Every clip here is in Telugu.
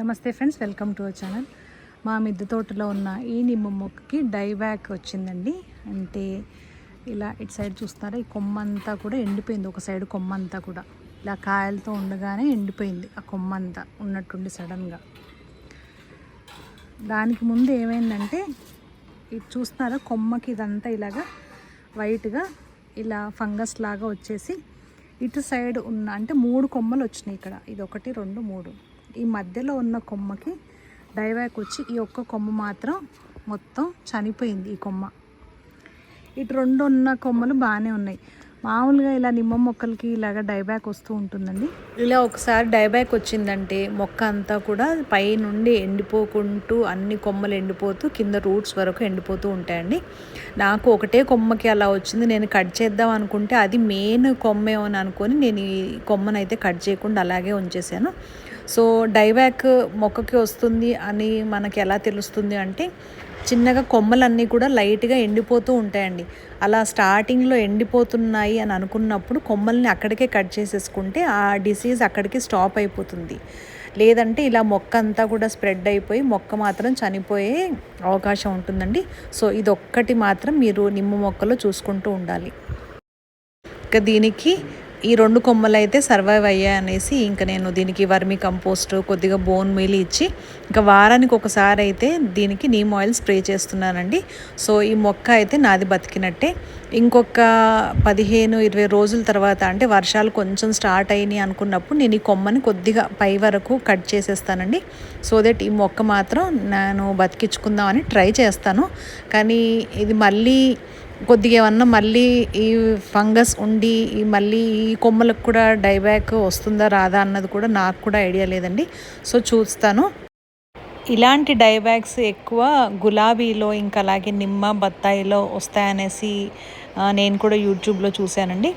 నమస్తే friends welcome to our channel. మా మిద్దె తోటలో ఉన్న ఈ నిమ్మ మొక్కకి డైబ్యాక్ వచ్చిందండి. అంటే ఇలా ఇటు సైడ్ చూస్తారా ఈ కొమ్మంతా కూడా ఎండిపోయింది. ఒక సైడ్ కొమ్మ అంతా కూడా. ఇలా కాయలతో ఉండగానే ఎండిపోయింది ఆ కొమ్మంతా ఉన్నట్టుండి సడన్గా. దానికి ముందు ఏమైందంటే ఇది చూస్తున్నారా కొమ్మకి ఇదంతా ఇలాగా వైట్గా ఇలా ఫంగస్ లాగా వచ్చేసి ఇటు సైడ్ ఉన్న అంటే మూడు కొమ్మలు వచ్చినాయి ఇక్కడ. ఇది ఒకటి రెండు మూడు. ఈ మధ్యలో ఉన్న కొమ్మకి డైవాక్ వచ్చి ఈ ఒక్క కొమ్మ మాత్రం మొత్తం చనిపోయింది ఈ కొమ్మ. ఇటు రెండు ఉన్న కొమ్మలు బాగానే ఉన్నాయి. మామూలుగా ఇలా నిమ్మ మొక్కలకి ఇలాగ డైబ్యాక్ వస్తూ ఉంటుందండి. ఇలా ఒకసారి డైబ్యాక్ వచ్చిందంటే మొక్క అంతా కూడా పై నుండి ఎండిపోకుంటూ అన్ని కొమ్మలు ఎండిపోతూ కింద రూట్స్ వరకు ఎండిపోతూ ఉంటాయండి. నాకు ఒకటే కొమ్మకి అలా వచ్చింది. నేను కట్ చేద్దాం అనుకుంటే అది మెయిన్ కొమ్మేమో అని అనుకొని నేను ఈ కొమ్మనైతే కట్ చేయకుండా అలాగే ఉంచేసాను. సో డైబ్యాక్ మొక్కకి వస్తుంది అని మనకి ఎలా తెలుస్తుంది అంటే చిన్నగా కొమ్మలన్నీ కూడా లైట్గా ఎండిపోతూ ఉంటాయండి. అలా స్టార్టింగ్లో ఎండిపోతున్నాయి అని అనుకున్నప్పుడు కొమ్మల్ని అక్కడికే కట్ చేసేసుకుంటే ఆ డిసీజ్ అక్కడికి స్టాప్ అయిపోతుంది. లేదంటే ఇలా మొక్క అంతా కూడా స్ప్రెడ్ అయిపోయి మొక్క మాత్రం చనిపోయే అవకాశం ఉంటుందండి. సో ఇదొక్కటి మాత్రం మీరు నిమ్మ మొక్కలో చూసుకుంటూ ఉండాలి. ఇక దీనికి ఈ రెండు కొమ్మలు అయితే సర్వైవ్ అయ్యాయి అనేసి ఇంకా నేను దీనికి వర్మి కంపోస్ట్ కొద్దిగా బోన్ మీల్ ఇచ్చి ఇంకా వారానికి ఒకసారి అయితే దీనికి నీమ్ ఆయిల్ స్ప్రే చేస్తున్నానండి. సో ఈ మొక్క అయితే నాది బతికినట్టే. ఇంకొక పదిహేను ఇరవై రోజుల తర్వాత అంటే వర్షాలు కొంచెం స్టార్ట్ అయినాయి అనుకున్నప్పుడు నేను ఈ కొమ్మని కొద్దిగా పై వరకు కట్ చేసేస్తానండి. సో దట్ ఈ మొక్క మాత్రం నేను బతికించుకుందామని ట్రై చేస్తాను. కానీ ఇది మళ్ళీ కొద్దిగా ఏమన్నా మళ్ళీ ఈ ఫంగస్ ఉండి ఈ మళ్ళీ ఈ కొమ్మలకు కూడా డైబ్యాక్ వస్తుందా రాదా అన్నది కూడా నాకు కూడా ఐడియా లేదండి. సో చూస్తాను. ఇలాంటి డైబ్యాక్స్ ఎక్కువ గులాబీలో ఇంకా అలాగే నిమ్మ బత్తాయిలో వస్తాయనేసి నేను కూడా యూట్యూబ్లో చూశానండి.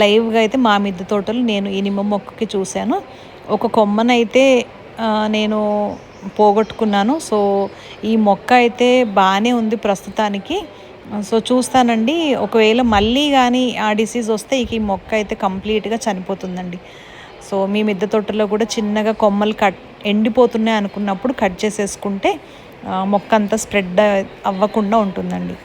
లైవ్గా అయితే మా మిద్దె తోటలు నేను ఈ నిమ్మ మొక్కకి చూశాను. ఒక కొమ్మనైతే నేను పోగొట్టుకున్నాను. సో ఈ మొక్క అయితే బాగానే ఉంది ప్రస్తుతానికి. సో చూస్తానండి. ఒకవేళ మళ్ళీ కానీ ఆ డిసీజ్ వస్తే ఇక ఈ మొక్క అయితే కంప్లీట్గా చనిపోతుందండి. సో మీ మిద్దె తోటలో కూడా చిన్నగా కొమ్మలు కట్ ఎండిపోతున్నాయి అనుకున్నప్పుడు కట్ చేసేసుకుంటే మొక్క అంతా స్ప్రెడ్ అవ్వకుండా ఉంటుందండి.